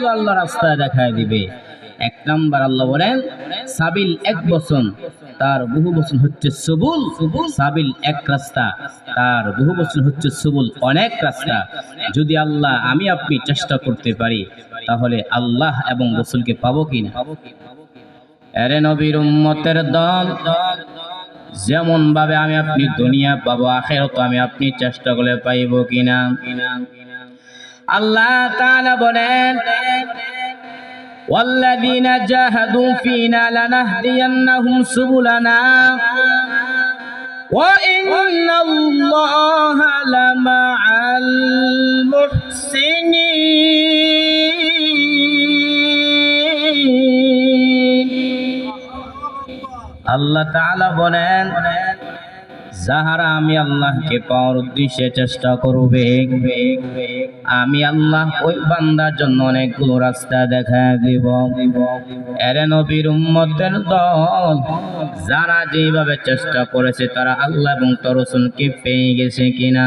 অনেকগুলো আল্লাহ রাস্তায় দেখায় দিবে। এক নাম্বার আল্লাহ বলেন, সাবিল এক বচন, তার বহু বচন হচ্ছে সবুল। সাবিল এক রাস্তা, তার বহু বচন হচ্ছে সবুল অনেক রাস্তা। যদি আল্লাহ, আমি আপনি চেষ্টা করতে পারি, তাহলে আল্লাহ এবং রসুলকে পাবো কিনা এরে নবীর উম্মতের দল যেমন ভাবে আমি আপনি দুনিয়া পাবো, আখেরত আমি আপনি চেষ্টা করলে পাইব কিনা আল্লাহ তাআলা বলেন والذين جاهدوا فينا لنهدينهم سبلنا وإن الله لمع المحسنين আল্লাহ তাআলা বলেন যাহারা আমি আল্লাহকে পাওয়ার উদ্দেশ্যে চেষ্টা করবে, আমি আল্লাহ ওই বান্দার জন্য অনেকগুলো রাস্তা দেখা দিব। এরে নবীর উম্মতের দল, যারা যেভাবে চেষ্টা করেছে, তারা আল্লাহ এবং তরসুনকে পেয়ে গেছে কিনা?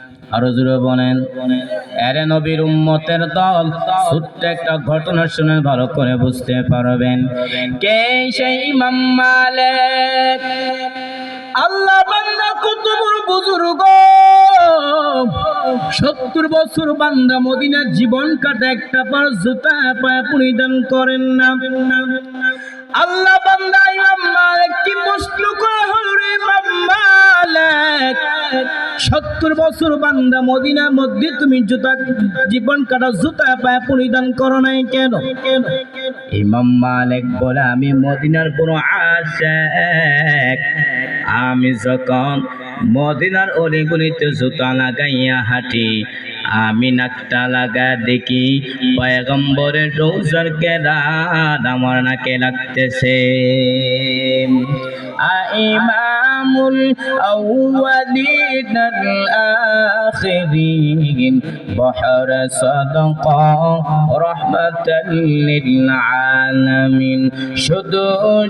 আরও জুড়ে বলেন এরে নবীর উম্মতের দল ছোট্ট একটা ঘটনা শুনে ভালো করে বুঝতে পারবেন। কে সেই ইমাম মালিক? আল্লাহ বান্দা কত বড় বুজুর্গ। সত্তর বছর বান্দা মদিনার জীবন কাটে, একটা পার জুতা পায়ে পরিধান করেন না। আল্লাহ বান্দা ইমাম মালিক কি প্রশ্ন করা হলো রে ইমাম সত্তর বছর বান্দা মদিনার মধ্যে তুমি জুতা জীবন কাটা জুতা পায়ে পরিধান করো নাই কেন? কেন ইমাম মালিক বলে, আমি মদিনার বড় আশেক। আমি যখন মদিনার অলিগুলিতে জুতা লাগাইয়া হাঁটি আমি নাকটা লাগা দেখি, পয়গম্বরের রোজার কেরাত আমার নাকে লাগতেছে। আখিরিন, বহর সাদাকা রহমাতাল লিল আলামিন শুধু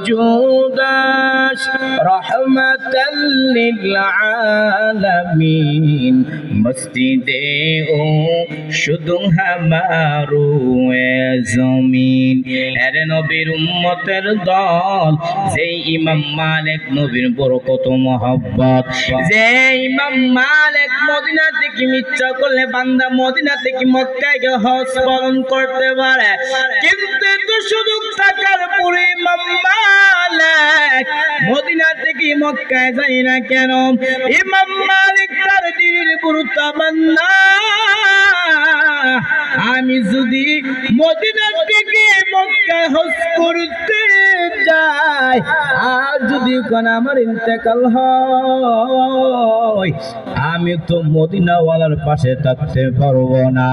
জুদাস রহমাতাল লিল আলামিন মসজিদে ও শুধু হামারু জমিন। এর নবীর উম্মতের দল, যেই ইমাম মালিক নবীর বড় কত মহব্বত। যে ইমাম মালিক মদিনা থেকে মিথ্যা করলে বান্দা মদিনা থেকে মক্কায় গিয়ে হজ পালন করতে পারে। কিন্তু একটু সুযোগ থাকার পরে ইমাম মালিক মদিনা থেকে মক্কায় যায় না কেন? ইমাম মালিক দিনের গুরুত্ব মান্না আমি যদি মদিনার আর যদি আমি তো মদিনাওয়ালার পাশে থাকতে পারব না।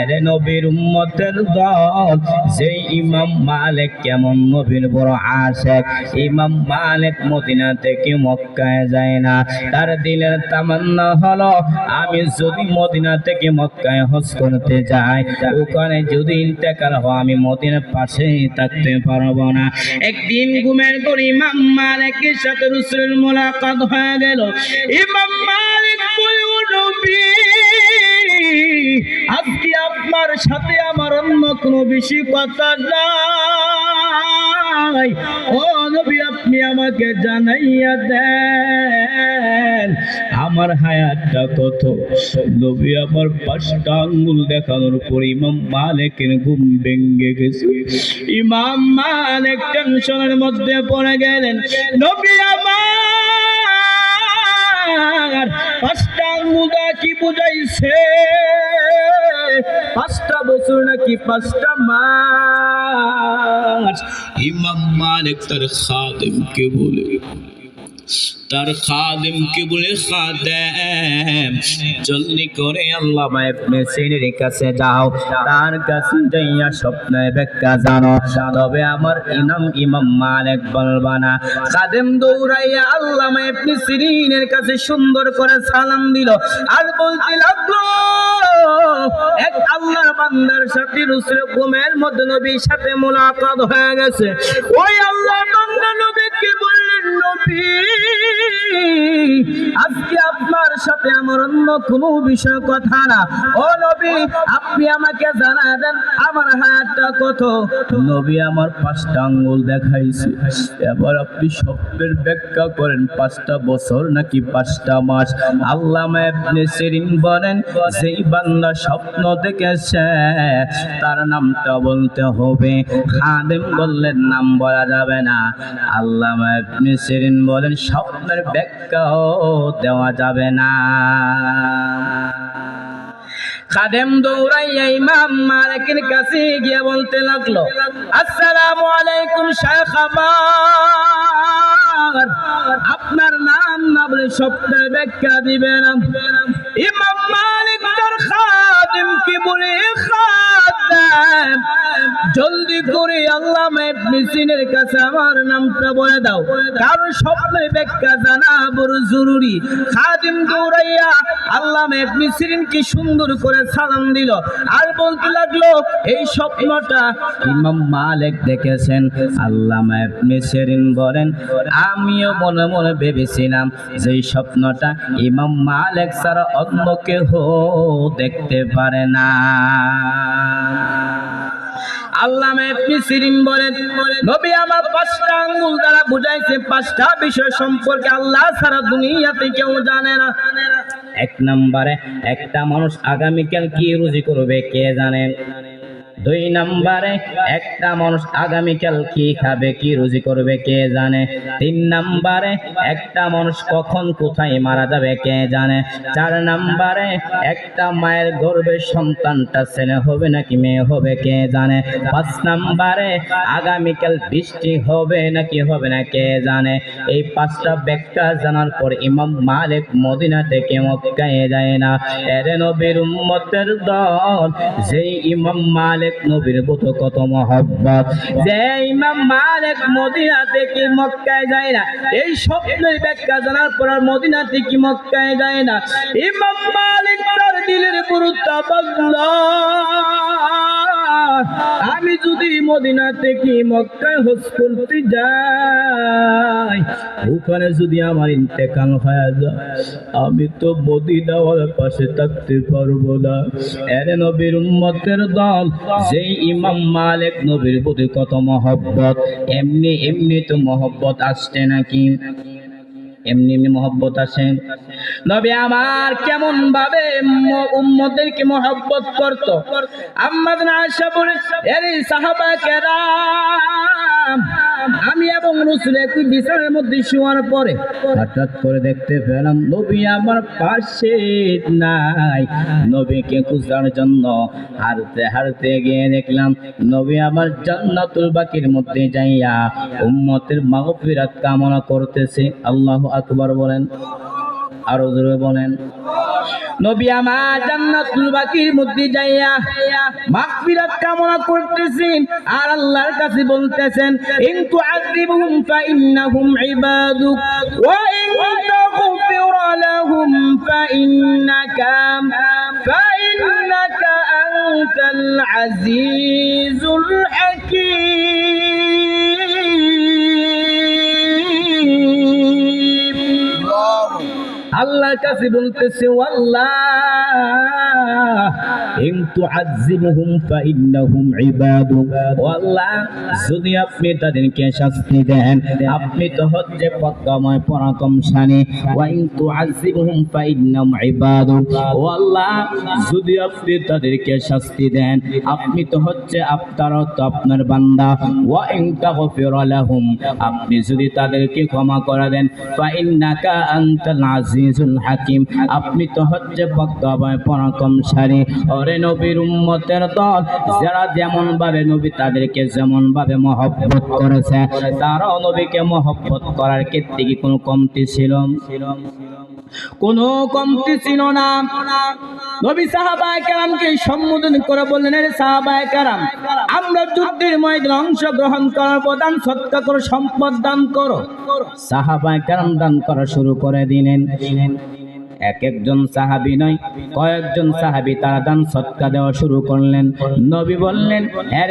এরে নবীর উম্মতের দল সেই ইমাম মালিক কেমন নবীর বড় আশেক। ইমাম মালিক মদিনা থেকে মক্কায় যায় না। তার দিলের তামান্না হলো, আমি যদি মদিনা থেকে মক্কায় হজ করতে যাই, ওখানে যদি ইন্তেকাল হয়, আমি মদিনার পাশে থাকতে পারব না। একদিন ঘুমের করে ইমাম মালিকের সাথে রসুলের মোলাকাত হয়ে গেল। ইমাম মালিক বলে, "ও নবী, আজকে আপনার সাথে আমার অন্য কোনো বেশি কথা নাই। ও নবী, আপনি আমাকে জানাইয়া দেন। আমার হায়াতটা কত? নবী, আমার পাঁচটা আঙ্গুল দেখানোর পর ইমাম মালিকের ঘুম ভেঙ্গে গেছে। ইমাম মালিক টেনশনের মধ্যে পড়ে গেলেন, নবী, আমার পাঁচটা আঙ্গুলটা কি বুঝাইছে। পাঁচটা বছর নাকি পাঁচটা মাস? ইমাম মালিক তার খাদেমকে বলে, তার খাদিমকে বলে, খাদেম, জলদি করে আল্লাহ মেসিনের কাছে যাও, তার কাছে যাইয়া স্বপ্নের ব্যাখ্যা জানো। তবে আমার ইনাম ইমাম মালিক বলবা না। খাদেম দৌড়াইয়া আল্লাহ মেসিনের কাছে সুন্দর করে সালাম দিল। আর বলতে লাগল এক আল্লাহর বান্দার সাথে রসুল ঘুমের মধ্যে নবীর সাথে মোলাকাত হয়ে গেছে। ওই আল্লাহ বান্দা নবীকে বললেন, নবী! আজকে আপনার সাথে আমার অন্য কোনো বিষয় কথা না। ও নবী, আপনি আমাকে জানা দেন, আমার হাতটা কত? নবী আমার পাঁচটা আঙ্গুল দেখাইছে। এবার আপনি স্বপ্নের ব্যাখ্যা করেন, পাঁচটা বছর নাকি পাঁচটা মাস? আল্লাহ আপনি সেরিন বলেন, যেই বান্দা স্বপ্ন দেখেছে, তার নামটা বলতে হবে। খাদেম বললেন, নাম বলা যাবে না। আল্লাহ আপনি সেরিন বলেন, স্বপ্নের ব্যাখ্যাও দেওয়া যাবে না। খাদেম দৌড়াইয়া ইমাম মালিকের কাছে গিয়ে বলতে লাগল, আসসালামু আলাইকুম আমার আপনার নাম না বলে স্বপ্নের ব্যাখ্যা দিবেন ইমাম মালিক তার খাদেম কি বলে জলদি করে আল্লাহ মেসিনের কাছে আমার নামটা বলে দাও। কারণ স্বপ্নের ব্যাখ্যা জানা বড় জরুরি। খাদিম দৌড়াইয়া আল্লাহ মেসিরিনকে সুন্দর করে সালাম দিল। আর বলতে লাগল, এই স্বপ্নটা ইমাম মালিক দেখেছেন। আল্লাহ মেসিরিন বলেন, আমিও মনে মনে ভেবেছিলাম যে স্বপ্নটা ইমাম মালিক ছাড়া অন্য কেহ দেখতে পারে না। পাঁচটা বুঝাইছে, পাঁচটা বিষয় সম্পর্কে আল্লাহ দুনিয়াতে কেউ জানে না। এক নম্বরে, একটা মানুষ আগামীকাল কি রুজি করবে, কে জানে? দুই নম্বরে, একটা মানুষ আগামীকাল কি খাবে, কি রুজি করবে, কে জানে। তিন নম্বরে, একটা মানুষ কখন কোথায় মারা যাবে, কে জানে। চার নম্বরে, একটা মায়ের গর্ভের সন্তানটা ছেলে হবে নাকি মেয়ে হবে, কে জানে। পাঁচ নম্বরে, আগামীকাল বৃষ্টি হবে নাকি হবে না, কে জানে। এই পাঁচটা ব্যাখ্যা জানার পর ইমাম মালিক মদিনা থেকে মক্কায় যায় না। এর নবীর উম্মতের দল, যেই ইমাম মালিক নবীর মতো কত মহব্বত। যে ইমাম মালিক মদিনা থেকে মক্কায় যায় না, এই স্বপ্নের ব্যাখ্যা জানার পর মদিনা থেকে মক্কায় যায় না। ইমাম মালিক তার দিলের গুরুত্ব বুঝলো আমি যদি মদিনা থেকে মক্কায় হজ করতে যাই, ওখানে যদি আমার ইন্তেকাল হয়ে যায়, আমি তো মদিনাওয়ার পাশে থাকতে পারব না। এর নবীর উম্মতের দল, যেই ইমাম মালিক, নবীর প্রতি কত মহব্বত, এমনি এমনি তো মহব্বত আসছে নাকি? এমনি এমনি মহব্বত আসেন নবী আমার কেমন ভাবে উম্মদেরকে মহব্বত করত। আম্মাদ আশা বলে, এর সাহাবা কেরাম, আমি এবং রসুল একই বিছানার মধ্যে শোয়ার পরে হঠাৎ করে দেখতে পেলাম নবী আমার পাশে নাই। নবীকে খুঁজার জন্য হারতে হারতে গিয়ে দেখলাম নবী আমার জান্নাতুল বাকির মধ্যে যাইয়া উম্মতের মাগফিরাত কামনা করতেছে। আল্লাহ আকবার বলেন। আরও জোরে বলেন। নবী আমার জান্নাতুল বাকির মধ্যে কামনা করতেছেন আর আল্লাহর কাছে বলতেছেন, ইন তুআযিবুহুম ফাইন্নাহুম ইবাদুক ওয়া ইন তাগফির লাহুম ফাইন্নাকা ফাইন্নাকা আনতাল আজিজুল হাকীম। আল্লাহর কাছে বলতেছে আল্লাহ ইন তুআযিবুহুম ফাইন্নাহুম ইবাদুক ও আল্লাহ যদি আপনি তাদেরকে শাস্তি দেন, আপনি তো হচ্ছে পদ্মময় পরাক্রমশালী ওয়া ইন তুআযিবুহুম ফাইন্নাহুম ইবাদুক ও আল্লাহ যদি আপনি তাদেরকে শাস্তি দেন, আপনি তো হচ্ছে আপনারও তো আপনার বান্দা। ওয়া ইন তাগফির লাহুম, আপনি যদি তাদেরকে ক্ষমা করে দেন, ফাইন্নাকা আনতাল আজিজুল হাকিম। আপনি তো হচ্ছে পদ্মময় পরাক্রম সারি ওরে নবীর উম্মতের দল। যারা যেমন ভাবে নবী তাদেরকে যেমন ভাবে মহব্বত করেছে, তারাও নবীকে মহব্বত করার ক্ষেত্রে কি কোনো কমতি ছিল? কোনো কমতি ছিল না। নবী সাহাবায়ে কেরামকে সম্বোধন করে বললেন রে সাহাবায়ে কেরাম, আমরা যুদ্ধের ময়দানে অংশগ্রহণ করার প্রদান সৎকা করো সম্পদ দান করো। সাহাবায়ে কেরাম দান করা শুরু করে দিলেন। এক একজন সাহাবি নয়, কয়েকজন সাহাবি তারা দান সৎকা দেওয়া শুরু করলেন। নবী বললেন হ্যাঁ